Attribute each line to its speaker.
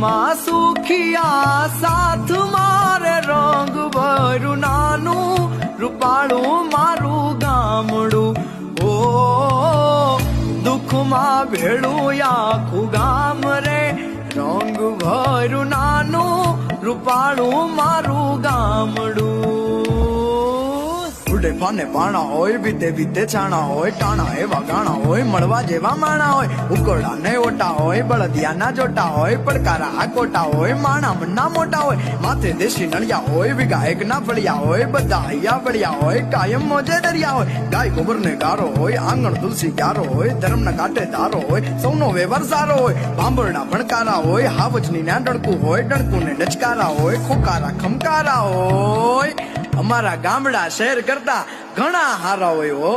Speaker 1: સુખમાં સુખિયા સાથ મારે રંગ ભરું નાનું રૂપાળું મારું ગામડું ઓ દુઃખમાં ભેળું આખું ગામ રે રંગ ભરું નાનું રૂપાળું મારું ઉડે ફાને પાણા હોય વિતે વિતે છાણા હોય ટાણા એવા ગાણા હોય મળવા જેવા માણા હોય ઉકરડા ને ઓટા હોય બળદિયા ના જોટા હોય પડકારા આકોટા હોય માણા મન્ના મોટા હોય માથે દેશી નળિયા હોય વિગા એક ના ફળિયા હોય બધા હૈયા વળિયા હોય કાયમ મોજે દરિયા હોય ગાય ગોબર ને ગારો હોય આંગણ તુલસી ક્યારો હોય ધર્મ ના કાંઠે ધારો હોય સૌનો વ્યવહાર સારો હોય ભાંભરડા ભણકારા હોય હાવજની ના ડણકું હોય ડણકું ને ડચકારા હોય ખોકારા ખમકારા હોય અમારા ગામડા શહેર કરતા ઘણા હારા હોય હો.